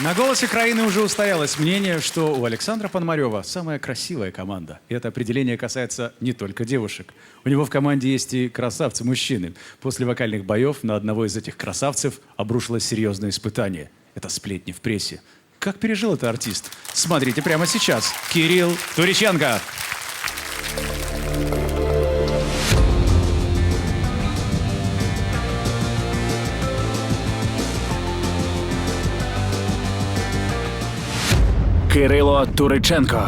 На «Голосе Краины» уже устоялось мнение, что у Александра Пономарева самая красивая команда. И это определение касается не только девушек. У него в команде есть и красавцы-мужчины. После вокальных боев на одного из этих красавцев обрушилось серьезное испытание. Это сплетни в прессе. Как пережил это артист? Смотрите прямо сейчас. Кирилл Туриченко. Кирило Туриченко.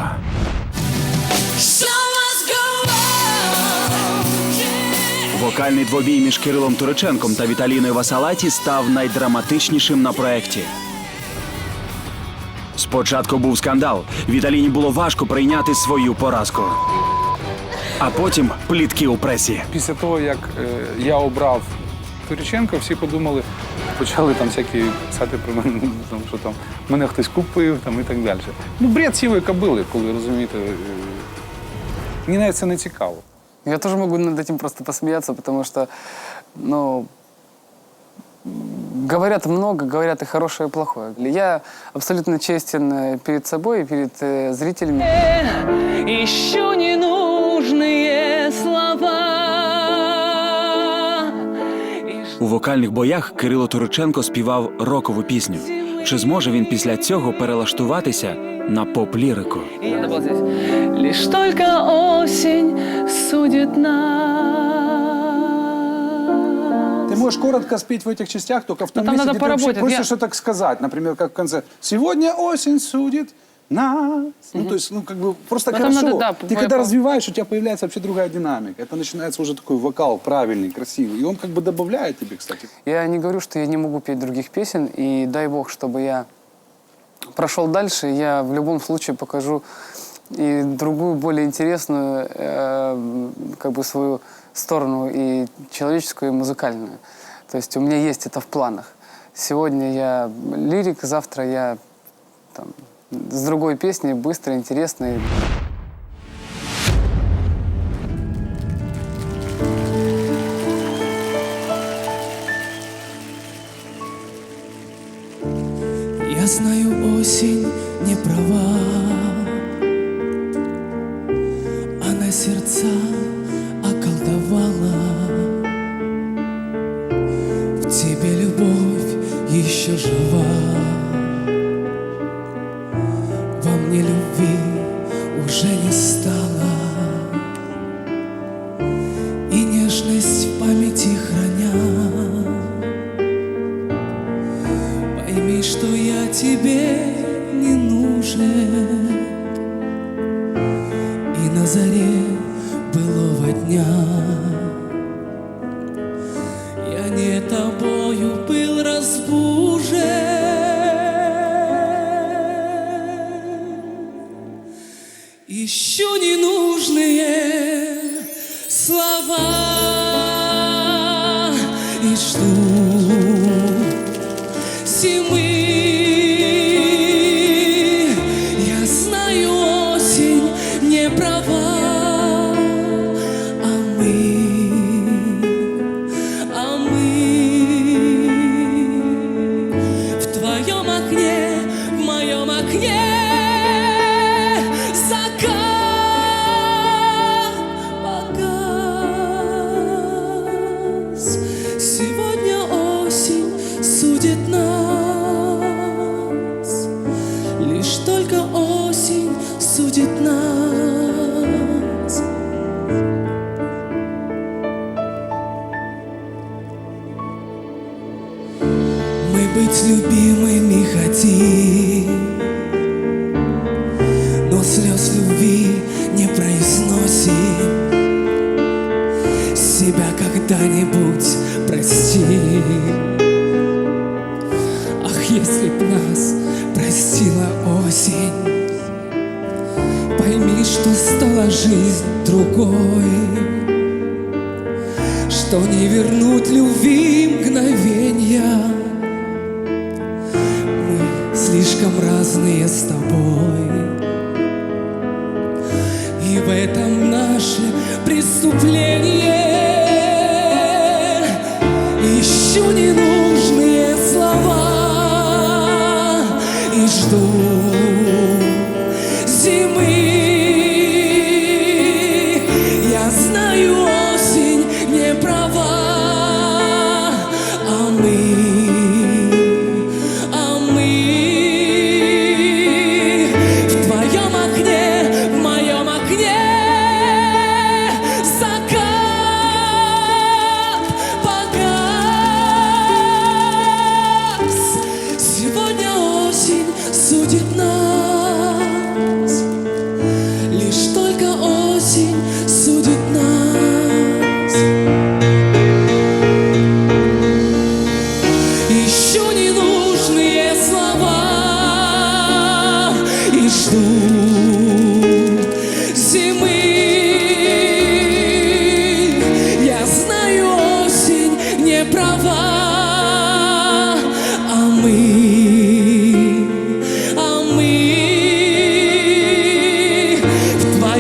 Вокальний двобій між Кирилом Туриченком та Віталіною Васалаті став найдраматичнішим на проєкті. Спочатку був скандал. Віталіні було важко прийняти свою поразку. А потім плітки у пресі. Після того, як е, я обрав Туріченка, всі подумали, почали там всякі писати про мене, ну, там, що там мене хтось купив там, і так далі. Ну, бред сівої кобили, коли розумієте. е, Мені навіть це не цікаво. Я тоже могу над этим просто посмеяться, потому что, ну, говорят много, говорят и хорошее, и плохое. Я абсолютно честен э, перед собой и перед э, зрителями. Еще ненужные У вокальних боях Кирило Туриченко співав рокову пісню. Чи зможе він після цього перелаштуватися на поп-лірику? Надо было здесь. Лишь только осень судит нас. Ты можешь коротко спеть в этих частях, только в том Ну, там месте, надо где ты вообще поработать. хочешь Я- что-то сказать. Например, как в конце. Сегодня осень судит нас. Ну, то есть, ну, как бы просто там хорошо. надо, да, ты по- когда по- развиваешь, у тебя появляется вообще другая динамика. Это начинается уже такой вокал правильный, красивый. И он как бы добавляет тебе, кстати. Я не говорю, что я не могу петь других песен, и дай бог, чтобы я прошел дальше, я в любом случае покажу и другую, более интересную, э, как бы свою сторону, и человеческую, и музыкальную. То есть у меня есть это в планах. Сегодня я лирик, завтра я там, с другой песней, быстро, интересной. Я знаю, осень не права, Она сердца не Ищу ненужные нас простила осень, Пойми, что стала жизнь другой, Что не вернуть любви мгновенья. Мы слишком разные с тобой,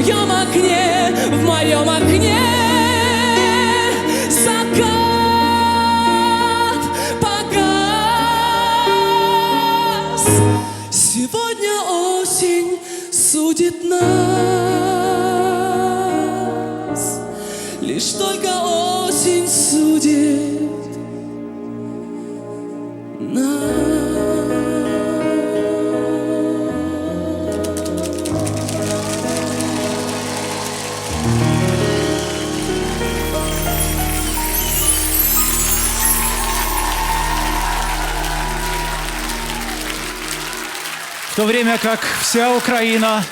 в твоем окне, в моем окне закат погас. Сегодня осень судит нас, лишь только осень судит нас. Время как вся Украина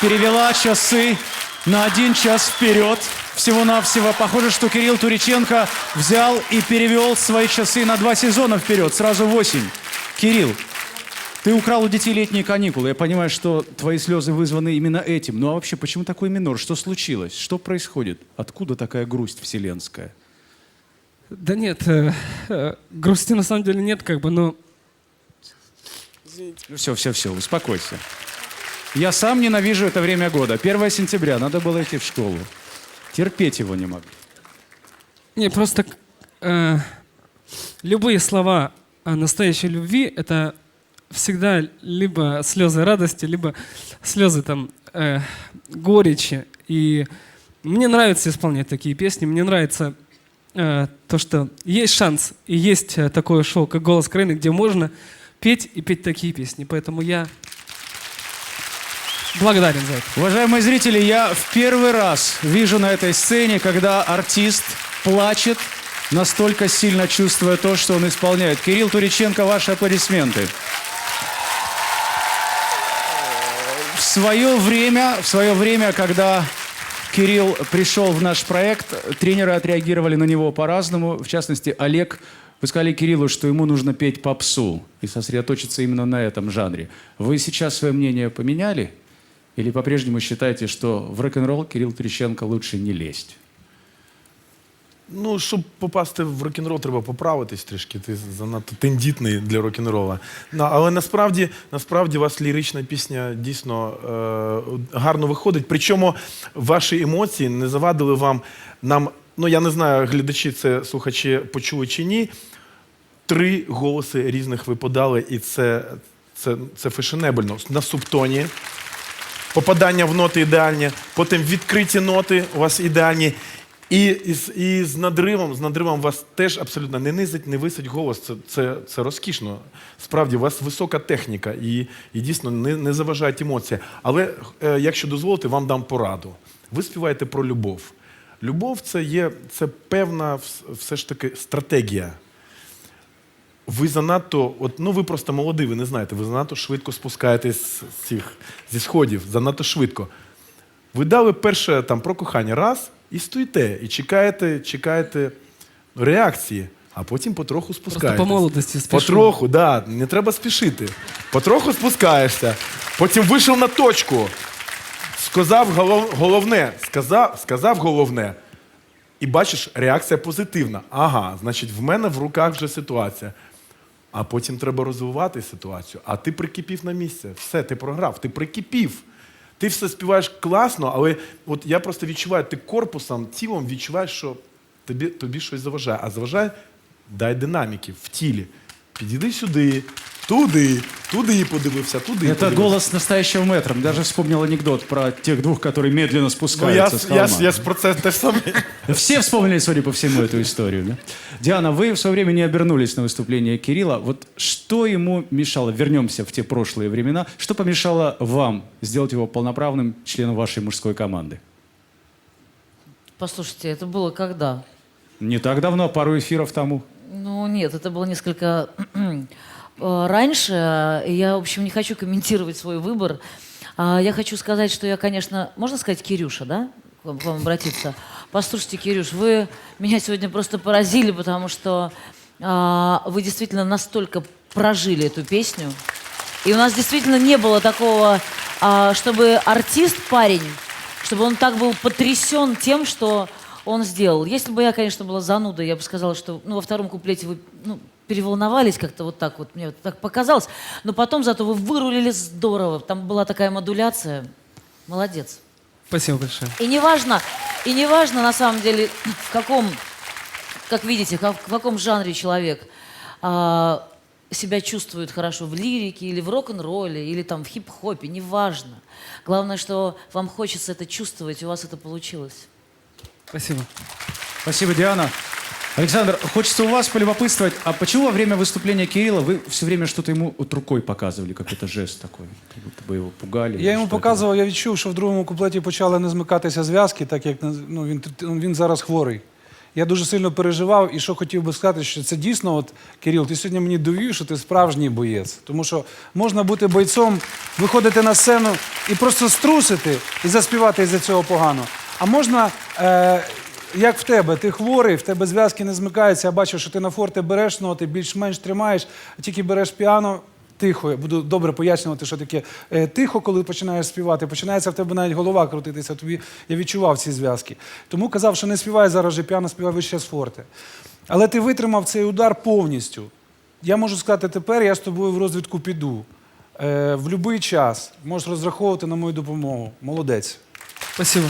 перевела часы на один час вперед, всего-навсего, похоже, что Кирилл Туриченко взял и перевел свои часы на два сезона вперед, сразу в осень. Кирилл, ты украл у детей летние каникулы. Я понимаю, что твои слезы вызваны именно этим. Ну а вообще, почему такой минор? Что случилось? Что происходит? Откуда такая грусть вселенская? Да нет, э, э, грусти на самом деле нет, как бы, но Ну все, все, все, успокойся. Я сам ненавижу это время года. 1 сентября, надо было идти в школу. Терпеть его не могу. Не, просто э, любые слова о настоящей любви это всегда либо слезы радости, либо слезы там э, горечи. И мне нравится исполнять такие песни. Мне нравится э, то, что есть шанс и есть э, такое шоу, как «Голос Украины», где можно петь и петь такие песни. Поэтому я благодарен за это. Уважаемые зрители, я в первый раз вижу на этой сцене, когда артист плачет, настолько сильно чувствуя то, что он исполняет. Кирилл Туриченко, ваши аплодисменты. В свое время, в свое время, когда Кирилл пришел в наш проект, тренеры отреагировали на него по-разному. В частности, Олег, вы сказали Кириллу, что ему нужно петь попсу и сосредоточиться именно на этом жанре. Вы сейчас свое мнение поменяли? Или по-прежнему считаете, что в рок-н-ролл Кирилл Трещенко лучше не лезть? Ну, щоб попасти в рок-н-рол, треба поправитись трішки. Ти занадто тендітний для рок-н-рола. Ну, але насправді, насправді у вас лірична пісня дійсно е, гарно виходить. Причому ваші емоції не завадили вам нам. Ну, я не знаю, глядачі це слухачі почули чи ні. Три голоси різних ви подали, і це, це, це фешенебельно. На субтоні попадання в ноти ідеальні, потім відкриті ноти у вас ідеальні. І, і, і з надривом, з надривом вас теж абсолютно не низить, не висить голос. Це, це, це розкішно. Справді, у вас висока техніка і, і дійсно не, не заважають емоції. Але е, якщо дозволите, вам дам пораду. Ви співаєте про любов. Любов це є це певна все ж таки стратегія. Ви занадто, от, ну ви просто молодий, ви не знаєте, ви занадто швидко спускаєтесь з цих зі сходів, занадто швидко. Ви дали перше там про кохання раз і стоїте, і чекаєте, чекаєте реакції, а потім потроху спускаєтесь. по молодості спішу. Потроху, да, не треба спішити. Потроху спускаєшся. Потім вийшов на точку. Сказав голов- головне, сказав, сказав головне. І бачиш, реакція позитивна. Ага, значить, в мене в руках вже ситуація. А потім треба розвивати ситуацію. А ти прикипів на місце. Все, ти програв, ти прикипів. Ти все співаєш класно, але от я просто відчуваю, ти корпусом, тілом відчуваєш, що тобі, тобі щось заважає. А заважає дай динаміки в тілі. Підійди сюди, туди, туди подивився, туди. Это подивився. голос настоящего мэтра. Даже вспомнил анекдот про тех двух, которые медленно Ну, я, спускаются с холма. я, я ж про це теж саме. Все вспомнили, судя по всему, эту историю. Да? Диана, вы в свое время не обернулись на выступление Кирилла. Вот что ему мешало? Вернемся в те прошлые времена. Что помешало вам сделать его полноправным членом вашей мужской команды? Послушайте, это было когда? Не так давно, пару эфиров тому. Ну, нет, это было несколько раньше. Я, в общем, не хочу комментировать свой выбор. А, Я хочу сказать, что я, конечно, можно сказать Кирюша, да? К вам, обратиться. Послушайте, Кирюш, вы меня сегодня просто поразили, потому что а, вы действительно настолько прожили эту песню. И у нас действительно не было такого, а, чтобы артист, парень, чтобы он так был потрясен тем, что он сделал. Если бы я, конечно, была занудой, я бы сказала, что ну, во втором куплете вы ну, переволновались как-то вот так вот, мне вот так показалось. Но потом зато вы вырулили здорово. Там была такая модуляция. Молодец. Спасибо большое. И неважно, и неважно на самом деле, в каком, как видите, как- в каком жанре человек а, себя чувствует хорошо в лирике или в рок-н-ролле или там в хип-хопе, неважно. Главное, что вам хочется это чувствовать, и у вас это получилось. Спасибо. Спасибо, Диана. Александр, хочется у вас полюбопытствовать, а почему во время выступления Кирилла вы все время что-то ему вот рукой показывали, какой-то жест такой, как будто бы его пугали? Я или йому что это показував, я відчув, що в другому куплеті почали не змикатися зв'язки, так як ну, він, він зараз хворий. Я дуже сильно переживав і що хотів би сказати, що це дійсно, от, Кирил, ти сьогодні мені довів, що ти справжній боєць. Тому що можна бути бойцом, виходити на сцену і просто струсити і заспівати із-за цього погано. А можна, е, як в тебе, ти хворий, в тебе зв'язки не змикаються, я бачу, що ти на форте береш ноти, більш-менш тримаєш, а тільки береш піано, Тихо, я буду добре пояснювати, що таке е, тихо, коли починаєш співати. Починається в тебе навіть голова крутитися. Тобі я відчував ці зв'язки. Тому казав, що не співай зараз же піано, співай вище з форте. Але ти витримав цей удар повністю. Я можу сказати, тепер я з тобою в розвідку піду. Е, в будь-який час можеш розраховувати на мою допомогу. Молодець. Спасибо.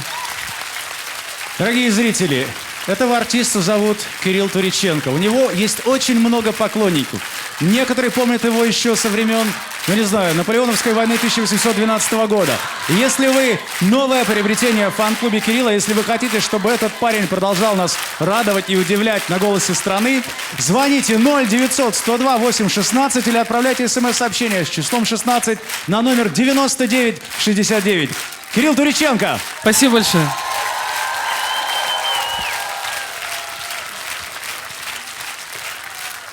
Дорогие зрители, этого артиста зовут Кирилл Туриченко. У него есть очень много поклонников. Некоторые помнят его еще со времен, ну не знаю, Наполеоновской войны 1812 года. Если вы новое приобретение в фан-клубе Кирилла, если вы хотите, чтобы этот парень продолжал нас радовать и удивлять на голосе страны, звоните 0900 102 816 или отправляйте смс-сообщение с числом 16 на номер 9969. Кирилл Туриченко, Спасибо большое.